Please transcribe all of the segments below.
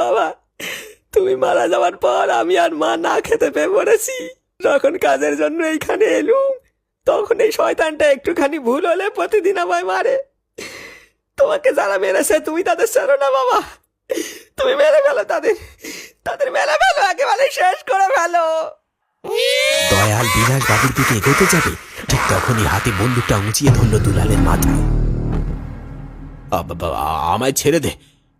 বাবা তুমি মারা যাওয়ার পর আমি আর মা না খেতে পেয়ে পড়েছি। যখন কাজের জন্য এইখানে এলুম তখন এই শয়তানটা একটুখানি ভুল হলে প্রতিদিন আমায় মারে। তোমাকে যারা মেরেছে তুমি তাদের ছাড়ো না বাবা। তুমি মেরে ফেলো তাদের। তাদের মেরে ফেলো একেবারে শেষ করে ফেলো। দয়াল বিলাস বাবুর দিকে এগোতে যাবে ঠিক তখনই হাতে বন্দুকটা উঁচিয়ে ধরল দুলালের মাথায়। আমায় ছেড়ে দে।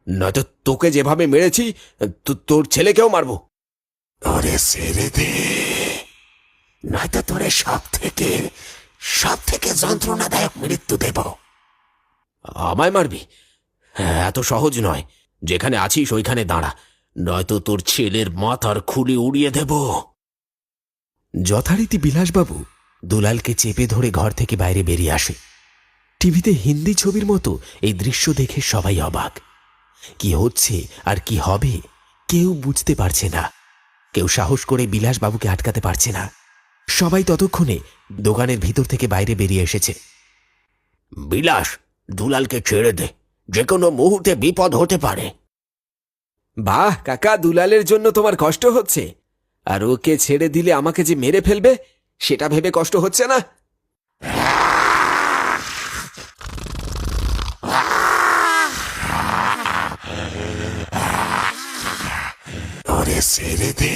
নয়তো তোকে যেভাবে মেরেছি তো- তোর ছেলেকেও মারবো। ছেড়ে দে। নয়তো তোরে সব থেকে সব থেকে যন্ত্রণাদায়ক মৃত্যু দেব। আমায় মারবি? হ্যাঁ, এত সহজ নয়। যেখানে আছিস ওইখানে দাঁড়া। নয়তো তোর ছেলের মাথার খুলি উড়িয়ে দেব। যথারীতি বিলাসবাবু দুলালকে চেপে ধরে ঘর থেকে বাইরে বেরিয়ে আসে। টিভিতে হিন্দি ছবির মতো এই দৃশ্য দেখে সবাই অবাক। কি হচ্ছে আর কি হবে কেউ বুঝতে পারছে না। কেউ সাহস করে বিলাসবাবুকে আটকাতে পারছে না। সবাই ততক্ষণে দোকানের ভিতর থেকে বাইরে বেরিয়ে এসেছে। বিলাস, দুলালকে ছেড়ে দে। যে কোনো মুহূর্তে বিপদ হতে পারে। বাহ, কাকা, দুলালের জন্য তোমার কষ্ট হচ্ছে। আর ওকে ছেড়ে দিলে আমাকে যে মেরে ফেলবে, সেটা ভেবে কষ্ট হচ্ছে না? ছেড়ে দে।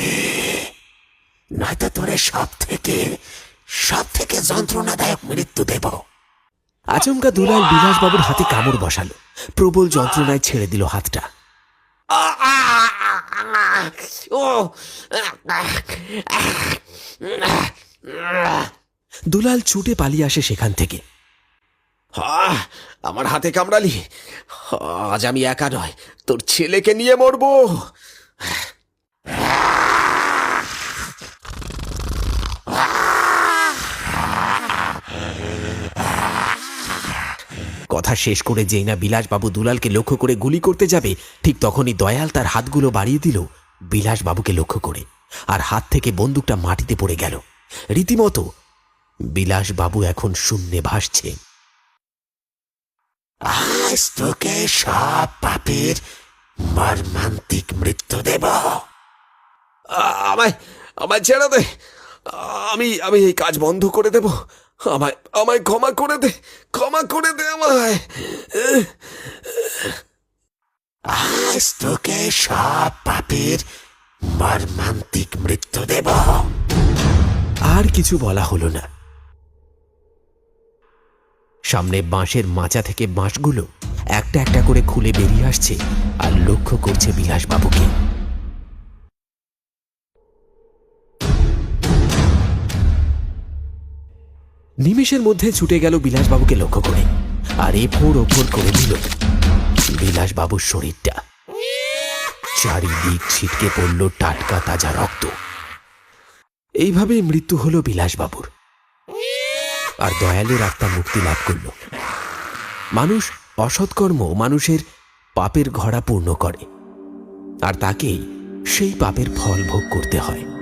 নয়তো তোরে সব থেকে সব থেকে যন্ত্রণাদায়ক মৃত্যু দেব। আচমকা দুলাল বিলাসবাবুর হাতে কামড় বসালো। প্রবল যন্ত্রণায় ছেড়ে দিল হাতটা। দুলাল ছুটে পালিয়ে আসে সেখান থেকে। আমার হাতে কামড়ালি। আজ আমি একা নয় তোর ছেলেকে নিয়ে মরবো। কথা শেষ করে যেই না বিলাসবাবু দুলালকে লক্ষ্য করে গুলি করতে যাবে, ঠিক তখনই দয়াল তার হাতগুলো বাড়িয়ে দিল বিলাসবাবুকে লক্ষ্য করে, আর হাত থেকে বন্দুকটা মাটিতে পড়ে গেল। রীতিমতো বিলাসবাবু এখন শূন্যে ভাসছে। আজ তোকে সব পাপের মর্মান্তিক মৃত্যু দেব। আমায় আমায় ছেড়ে দে। আমি আমি এই কাজ বন্ধ করে দেব। আমায় আমায় ক্ষমা করে দে, ক্ষমা করে দে আমায়। আজ তোকে সব পাপের মর্মান্তিক মৃত্যু দেব। আর কিছু বলা হলো না। সামনে বাঁশের মাচা থেকে বাঁশগুলো একটা একটা করে খুলে বেরিয়ে আসছে আর লক্ষ্য করছে বিলাসবাবুকে। নিমেষের মধ্যে ছুটে গেল বিলাসবাবুকে লক্ষ্য করে। আর এফোর ওপর করে দিল বিলাসবাবুর শরীরটা। চারিদিক ছিটকে পড়ল টাটকা তাজা রক্ত। এইভাবেই মৃত্যু হলো বিলাসবাবুর। আর দয়ালের আত্মা মুক্তি লাভ করল। মানুষ অসৎকর্ম মানুষের পাপের ঘড়া পূর্ণ করে। আর তাকেই সেই পাপের ফল ভোগ করতে হয়।